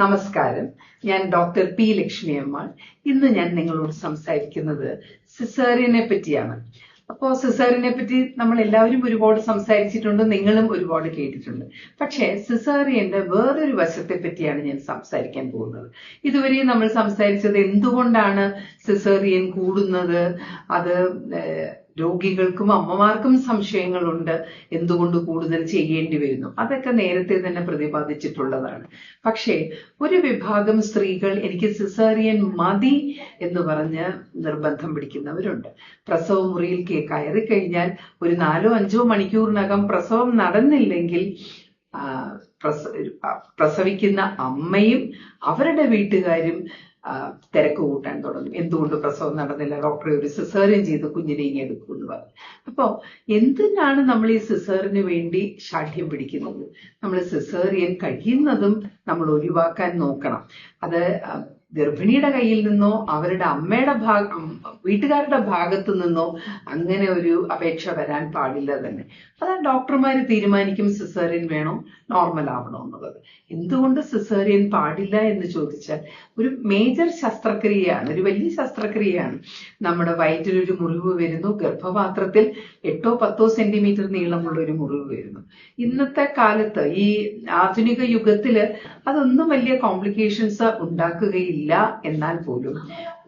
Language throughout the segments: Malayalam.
നമസ്കാരം. ഞാൻ ഡോക്ടർ പി ലക്ഷ്മി അമ്മ ഇന്ന് ഞാൻ നിങ്ങളോട് സംസാരിക്കുന്നത് സിസേറിയനെ പറ്റിയാണ്. അപ്പോ സിസേറിയനെ പറ്റി നമ്മൾ എല്ലാവരും ഒരുപാട് സംസാരിച്ചിട്ടുണ്ട് നിങ്ങളും ഒരുപാട് കേട്ടിട്ടുണ്ട്. പക്ഷേ സിസേറിയന്റെ വേറൊരു വശത്തെ പറ്റിയാണ് ഞാൻ സംസാരിക്കാൻ പോകുന്നത്. ഇതുവരെ നമ്മൾ സംസാരിച്ചത് എന്തുകൊണ്ടാണ് സിസേറിയൻ കൂടുന്നത്? അത് രോഗികൾക്കും അമ്മമാർക്കും സംശയങ്ങളുണ്ട് എന്തുകൊണ്ട് കൂടുതൽ ചെയ്യേണ്ടി വരുന്നു. അതൊക്കെ നേരത്തെ തന്നെ പ്രതിപാദിച്ചിട്ടുള്ളതാണ്. പക്ഷേ ഒരു വിഭാഗം സ്ത്രീകൾ എനിക്ക് സിസേറിയൻ മതി എന്ന് പറഞ്ഞ് നിർബന്ധം പിടിക്കുന്നവരുണ്ട്. പ്രസവ മുറിയിൽ കയറി കഴിഞ്ഞാൽ ഒരു നാലോ അഞ്ചോ മണിക്കൂറിനകം പ്രസവം നടന്നില്ലെങ്കിൽ പ്രസവിക്കുന്ന അമ്മയും അവരുടെ വീട്ടുകാരും തിരക്ക് കൂട്ടാൻ തുടങ്ങും. എന്തുകൊണ്ട് പ്രസവം നടന്നില്ല? ഡോക്ടറെ ഒരു സിസേറിയൻ ചെയ്ത് കുഞ്ഞിനെ ഇങ്ങനെ എടുക്കുമെന്ന് പറഞ്ഞു. അപ്പോ എന്തിനാണ് നമ്മൾ ഈ സിസേറിന് വേണ്ടി ഷാഠ്യം പിടിക്കുന്നത്? നമ്മൾ സിസേറിയൻ കഴിയുന്നതും നമ്മൾ ഒഴിവാക്കാൻ നോക്കണം. അത് ഗർഭിണിയുടെ കയ്യിൽ നിന്നോ അവരുടെ അമ്മയുടെ ഭാഗം വീട്ടുകാരുടെ ഭാഗത്തു നിന്നോ അങ്ങനെ ഒരു അപേക്ഷ വരാൻ പാടില്ല തന്നെ. അത് ഡോക്ടർമാർ തീരുമാനിക്കും സിസേറിയൻ വേണോ നോർമൽ ആവണോ എന്നുള്ളത്. എന്തുകൊണ്ട് സിസേറിയൻ പാടില്ല എന്ന് ചോദിച്ചാൽ ഒരു മേജർ ശസ്ത്രക്രിയയാണ് ഒരു വലിയ ശസ്ത്രക്രിയയാണ്. നമ്മുടെ വയറ്റിലൊരു മുറിവ് വരുന്നു ഗർഭപാത്രത്തിൽ എട്ടോ പത്തോ സെന്റിമീറ്റർ നീളമുള്ള ഒരു മുറിവ് വരുന്നു. ഇന്നത്തെ കാലത്ത് ഈ ആധുനിക യുഗത്തിൽ അതൊന്നും വലിയ കോംപ്ലിക്കേഷൻസ് ഉണ്ടാക്കുകയില്ല. എന്നാൽ പോലും.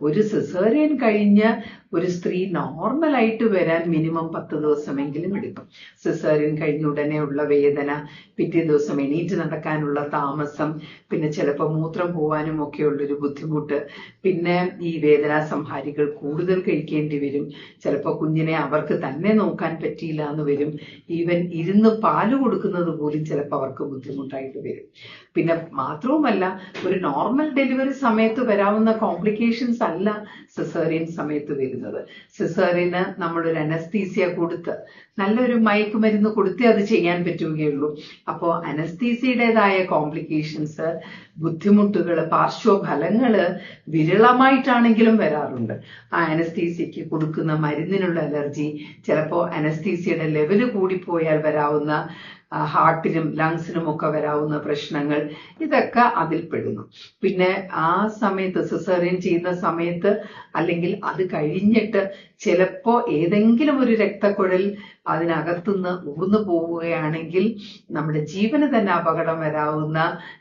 ഒരു സിസേറിയൻ കഴിഞ്ഞ് ഒരു സ്ത്രീ നോർമലായിട്ട് വരാൻ മിനിമം പത്ത് ദിവസമെങ്കിലും എടുക്കും. സിസേറിയൻ കഴിഞ്ഞ ഉടനെ ഉള്ള വേദന പിറ്റേ ദിവസം എണീറ്റ് നടക്കാനുള്ള താമസം പിന്നെ ചിലപ്പോൾ മൂത്രം പോവാനും ഒക്കെ ഉള്ളൊരു ബുദ്ധിമുട്ട് പിന്നെ ഈ വേദനാ സംഹാരികൾ കൂടുതൽ കഴിക്കേണ്ടി വരും. ചിലപ്പോൾ കുഞ്ഞിനെ അവർക്ക് തന്നെ നോക്കാൻ പറ്റിയില്ല എന്ന് വരും. ഈവൻ ഇരുന്ന് പാൽ കൊടുക്കുന്നത് പോലും ചിലപ്പോൾ അവർക്ക് ബുദ്ധിമുട്ടായിട്ട് വരും. പിന്നെ മാത്രവുമല്ല ഒരു നോർമൽ ഡെലിവറി സമയത്ത് വരാവുന്ന കോംപ്ലിക്കേഷൻസ് അല്ല സിസേറിയൻ സമയത്ത് വരുന്നത്. സിസേറിയന് നമ്മളൊരു അനസ്തീസിയ കൊടുത്ത് നല്ലൊരു മയക്കുമരുന്ന് കൊടുത്തേ അത് ചെയ്യാൻ പറ്റുകയുള്ളൂ. അപ്പോൾ അനസ്തീസിയുടേതായ കോംപ്ലിക്കേഷൻസ് ബുദ്ധിമുട്ടുകൾ പാർശ്വഫലങ്ങൾ വിരളമായിട്ടാണെങ്കിലും വരാറുണ്ട്. ആ അനസ്തീസിയക്ക് കൊടുക്കുന്ന മരുന്നിനുള്ള അലർജി ചിലപ്പോൾ അനസ്തീസിയയുടെ ലെവൽ കൂടിപ്പോയാൽ വരാവുന്ന ഹാർട്ടിനും ലങ്സിനും ഒക്കെ വരാവുന്ന പ്രശ്നങ്ങൾ ഇതൊക്കെ അതിൽ പെടുന്നു. പിന്നെ ആ സമയത്ത് സിസേറിയൻ ചെയ്യുന്ന സമയത്ത് അല്ലെങ്കിൽ അത് കഴിഞ്ഞിട്ട് ചിലപ്പോ ഏതെങ്കിലും ഒരു രക്തക്കുഴൽ അതിനകത്തുനിന്ന് ഊർന്നു പോവുകയാണെങ്കിൽ നമ്മുടെ ജീവന് തന്നെ അപകടം വരാവുന്ന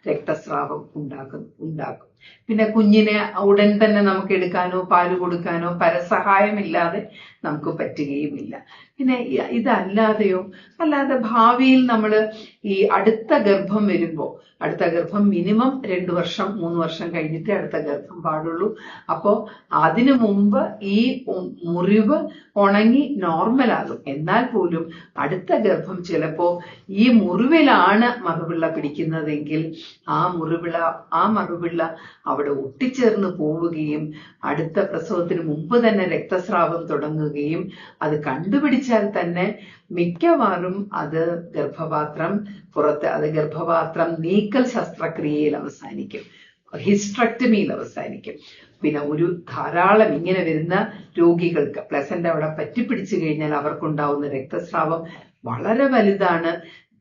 രക്തസ്രാവം ഉണ്ടാക്കും ഉണ്ടാക്കും. പിന്നെ കുഞ്ഞിനെ ഉടൻ തന്നെ നമുക്ക് എടുക്കാനോ പാൽ കൊടുക്കാനോ പരസഹായമില്ലാതെ നമുക്ക് പറ്റുകയുമില്ല. പിന്നെ ഇതല്ലാതെയോ അല്ലാതെ ഭാവിയിൽ നമ്മൾ ഈ അടുത്ത ഗർഭം വരുമ്പോൾ അടുത്ത ഗർഭം മിനിമം രണ്ടു വർഷം മൂന്ന് വർഷം കഴിഞ്ഞിട്ട് അടുത്ത ഗർഭം പാടുള്ളൂ. അപ്പോ അതിനു മുമ്പ് ഈ മുറിവ് ഉണങ്ങി നോർമലാകും. എന്നാൽ പോലും അടുത്ത ഗർഭം ചിലപ്പോ ഈ മുറിവിലാണ് മറുപിള്ള പിടിക്കുന്നതെങ്കിൽ ആ മുറിവിള ആ മറുപിള്ള അവിടെ ഒട്ടിച്ചേർന്ന് പോവുകയും അടുത്ത പ്രസവത്തിന് മുമ്പ് തന്നെ രക്തസ്രാവം തുടങ്ങുകയും അത് കണ്ടുപിടിച്ചാൽ തന്നെ മിക്കവാറും അത് ഗർഭപാത്രം പുറത്ത് അത് ഗർഭപാത്രം നീക്കൽ ശസ്ത്രക്രിയയിൽ അവസാനിക്കും. ഹിസ്ട്രക്ടമിയിൽ അവസാനിക്കും. പിന്നെ ഒരു ധാരാളം ഇങ്ങനെ വരുന്ന രോഗികൾക്ക് പ്ലസന്റ് അവിടെ പറ്റിപ്പിടിച്ചു കഴിഞ്ഞാൽ അവർക്കുണ്ടാവുന്ന രക്തസ്രാവം വളരെ വലുതാണ്.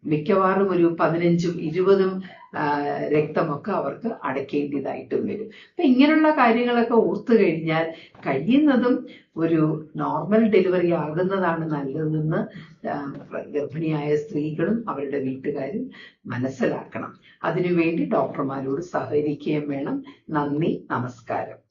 മിക്കവാറും ഒരു പതിനഞ്ചും ഇരുപതും രക്തമൊക്കെ അവർക്ക് അടയ്ക്കേണ്ടതായിട്ടും വരും. അപ്പൊ ഇങ്ങനെയുള്ള കാര്യങ്ങളൊക്കെ ഓർത്തു കഴിഞ്ഞാൽ കഴിയുന്നതും ഒരു നോർമൽ ഡെലിവറി ആകുന്നതാണ് നല്ലതെന്ന് ഗർഭിണിയായ സ്ത്രീകളും അവരുടെ വീട്ടുകാരും മനസ്സിലാക്കണം. അതിനുവേണ്ടി ഡോക്ടർമാരോട് സഹകരിക്കുകയും വേണം. നന്ദി നമസ്കാരം.